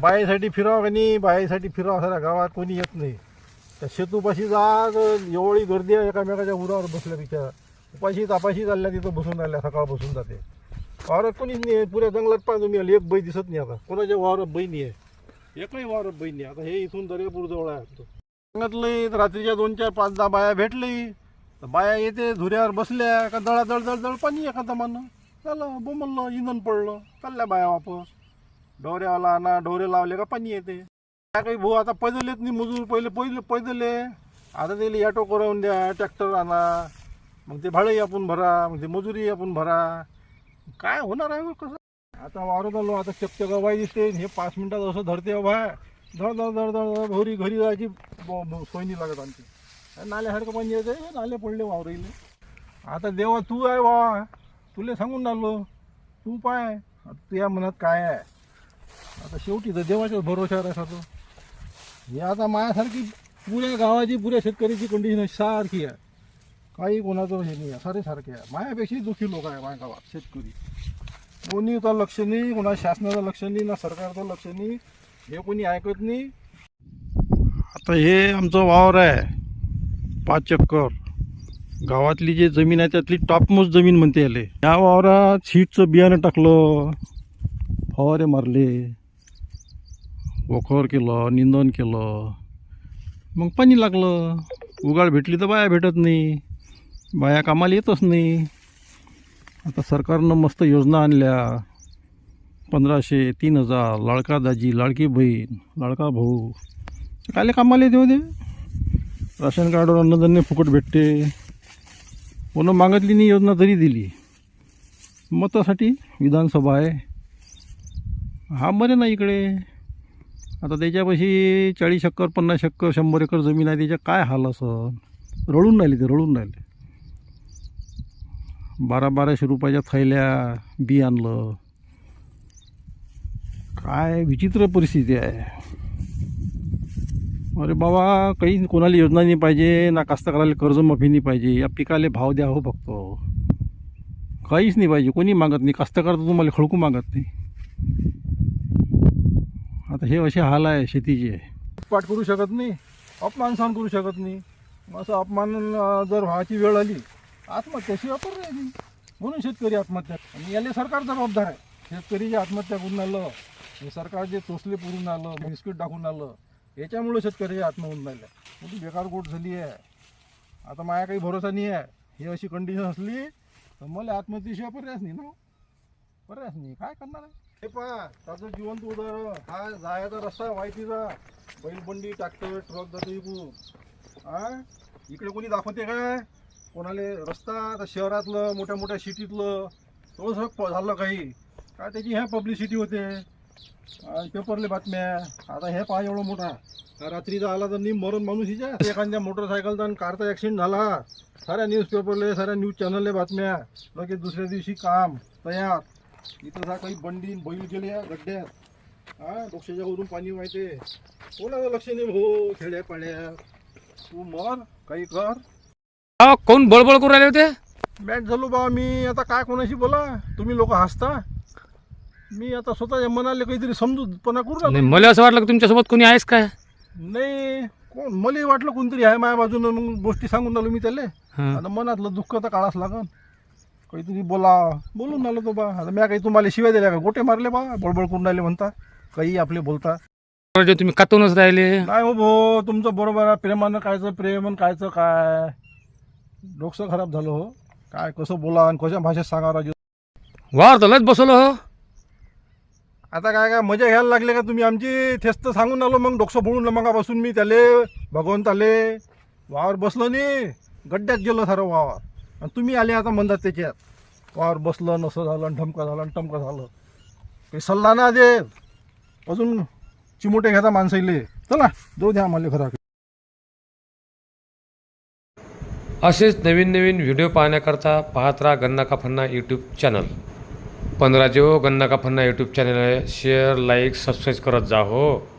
बायासाठी फिरावं का नाही? बायासाठी फिरावं साऱ्या गावात कोणी येत नाही. त्या शेतूपाशी जा एवढी गर्दी आहे एकामेकाच्या उरावर बसल्यापेक्षा. उपाशी तापाशी चालल्या तिथं बसून राहिल्या सकाळ बसून जाते. वावरात कोणीच नाही. आहे पुऱ्या जंगलात पाहिजे तुम्ही आले, एक बै दिसत नाही आता. कोणाच्या वावरात बै नाही आहे. एकही वावरात बै नाही. आता हे इथून दर्यापूर जवळ आहे आमचं. सांगितलंय तर रात्रीच्या दोन चार पाच दहा बाया भेटली. तर बाया येते धुऱ्यावर बसल्या का दळा दळ दळ दळ पाणी एखादा दमानं झालं बोमललं इंधन पडलं. चालल्या बाया वापस. डोऱ्यावाला आणा डोरे लावले का पाणी येते. काय काही भाऊ आता पैदल येत नाही मजूर पहिले पहिले पैदल आहे आता त्याला ॲटो करून द्या ट्रॅक्टर आणा. मग ते भाडंही आपण भरा मग ते मजुरी आपण भरा. काय होणार आहे हो कसं? आता वावरत आलो आता चक्क गवाई दिसते. हे पाच मिनिटात असं धरते हो बाय धड धड धड धड धड घरी घरी जायची सोय नाही लागत आमची. नाल्यासारखं पाणी येते. नाले पडले वावरले. आता देवा तू आहे वा तुला सांगून आलो तू पाय. आता तुझ्या मनात काय आहे? आता शेवटी तर देवाच्याच भरोशावर आहे साधं हे आता मायासारखी पुऱ्या गावाची पुऱ्या शेतकऱ्याची कंडिशन सारखी आहे. काही कोणाचं हे नाही आहे. सारे सारखे आहे. माझ्यापेक्षाही दुःखी लोक आहे माझ्या गावात शेतकरी. कोणीचं लक्ष नाही कोणा शासनाचं लक्ष नाही ना सरकारचं लक्ष नाही हे कोणी ऐकत नाही. आता हे आमचं वावर आहे. पाच चक्कर गावातली जी जमीन आहे त्यातली टॉपमोस्ट जमीन म्हणते आले या वावरात शीटचं बियाणं टाकलं. फवारे मारले. वखर केलं निंदन केलं. मग पाणी लागलं. उगाळ भेटली तर बाया भेटत नाही. बाया कामाला येतच नाही. आता सरकारनं मस्त योजना आणल्या. पंधराशे तीन हजार लाडका दाजी लाडकी बहीण लाडका भाऊ. कायले कामाला येते दे. राशन कार्डवर अन्नधान्य फुकट भेटते. कोण मागितली नाही योजना तरी दिली. मतासाठी विधानसभा आहे. हा मरे ना इकडे. आता त्याच्यापाशी चाळीस एकर पन्नास एकर शंभर एकर जमीन आहे त्याच्या काय हाल असं? रळून राहिले ते रळून राहिले. बारा बाराशे रुपयाच्या थैल्या बी आणलं. काय विचित्र परिस्थिती आहे. अरे बाबा काही कोणाला योजना नाही पाहिजे ना कास्तकाराला कर्जमाफी नाही पाहिजे या पिकाले भाव द्या हो फक्त. काहीच नाही पाहिजे कोणी मागत नाही. कास्तकार तर तुम्हाला खळकू मागत नाही. आता हे असे हाल आहे शेतीचे. पाठ करू शकत नाही अपमान सहन करू शकत नाही. असं अपमान जर व्हायची वेळ आली आत्महत्याशी वापर राहिली म्हणून शेतकरी आत्महत्या आणि याला सरकार जबाबदार आहे. शेतकरी जे आत्महत्या करून आलं हे सरकार जे चोचले पुरून आलं बिस्किट टाकून आलं याच्यामुळे शेतकरी आत्म होऊन राहिल्या मोठी बेकार गोट झाली आहे. आता माझ्या काही भरोसा नाही आहे. ही अशी कंडिशन असली तर मला आत्महत्येशिवाय पर्यायच नाही ना हो. पर्यायच नाही. काय करणार आहे? हे पहा त्याचं जिवंत उदाहरण. हा जायचा रस्ता आहे माहितीचा बैलबंडी ट्रॅक्टर ट्रक जातो इकडून हा इकडे कोणी दाखवते काय कोणाला रस्ता? आता शहरातलं मोठ्या मोठ्या सिटीतलं. थोडंसं प- झालं काही. काय त्याची ह्या पब्लिसिटी होते? आणि पेपरले बातम्या. आता हे पहा एवढं मोठा. हा रात्रीचा आला तर नी मरण माणूस हिच्या? एखाद्या मोटरसायकलचा आणि कारचा ॲक्सिडेंट झाला. साऱ्या न्यूजपेपरले साऱ्या न्यूज चॅनलले बातम्या. लगेच दुसऱ्या दिवशी काम तयार. इथं जा काही बंडी बैल गेले या गड्ड्यात हा डोक्याच्या वरून पाणी वाहते. कोणाचं लक्ष नाही भाऊ खेड्या पाड्या. तू मर काही कर. अहो कोण बळबळ करून राहिले होते? बॅट झालो बा मी आता काय कोणाशी बोला? तुम्ही लोक हसता. मी आता स्वतःच्या मनाला काहीतरी समजूतपणा करू नाही. मला असं वाटलं की तुमच्यासोबत कोणी आहेस काय? नाही कोण? मलाही वाटलं कोणतरी आहे माझ्या बाजूनं. मग गोष्टी सांगून आलो मी त्याला. हं. आता मनातलं दुःख तर काढाच लागन. काहीतरी बोला. बोलून आलो तो बा. आता मी काही तुम्हाला शिवाय दिल्या का? गोटे मारले बा. बळबळ करून राहिले म्हणता. काही आपले बोलता. जे तुम्ही कातूनच राहिले? नाही हो भो तुमचं बरोबर आहे. प्रेमानं कायचं प्रेम आणि कायचं काय? डोकं खराब झालं हो. काय कसं बोला आणि कशा भाषेत सांगा राजू? वावर तर लयच बसवलं हो. आता काय काय मजा घ्यायला लागले का तुम्ही? आमची तेच तर सांगून आलो मग. डोकसं बोलून मगापासून मी त्याले भगवंताले. वावर बसलं नाही गड्ड्यात गेलं सारं वावर. आणि तुम्ही आले आता म्हणतात त्याच्यात. वावर बसलं नसं झालं आणि ठमकं झालं आणि टमकं झालं. काही सल्ला ना दे. अजून चिमोटे घेता माणसाईले. चला जाऊ द्या आम्हाला खरा असेच नवीन नवीन व्हिडिओ पाहण्याकरता पाहत राहा गन्ना फन्ना यूट्यूब चॅनल पंधरा जेव हो गन्ना फन्ना यूट्यूब चॅनल आहे. शेअर लाईक सबस्क्राईब करत जा हो.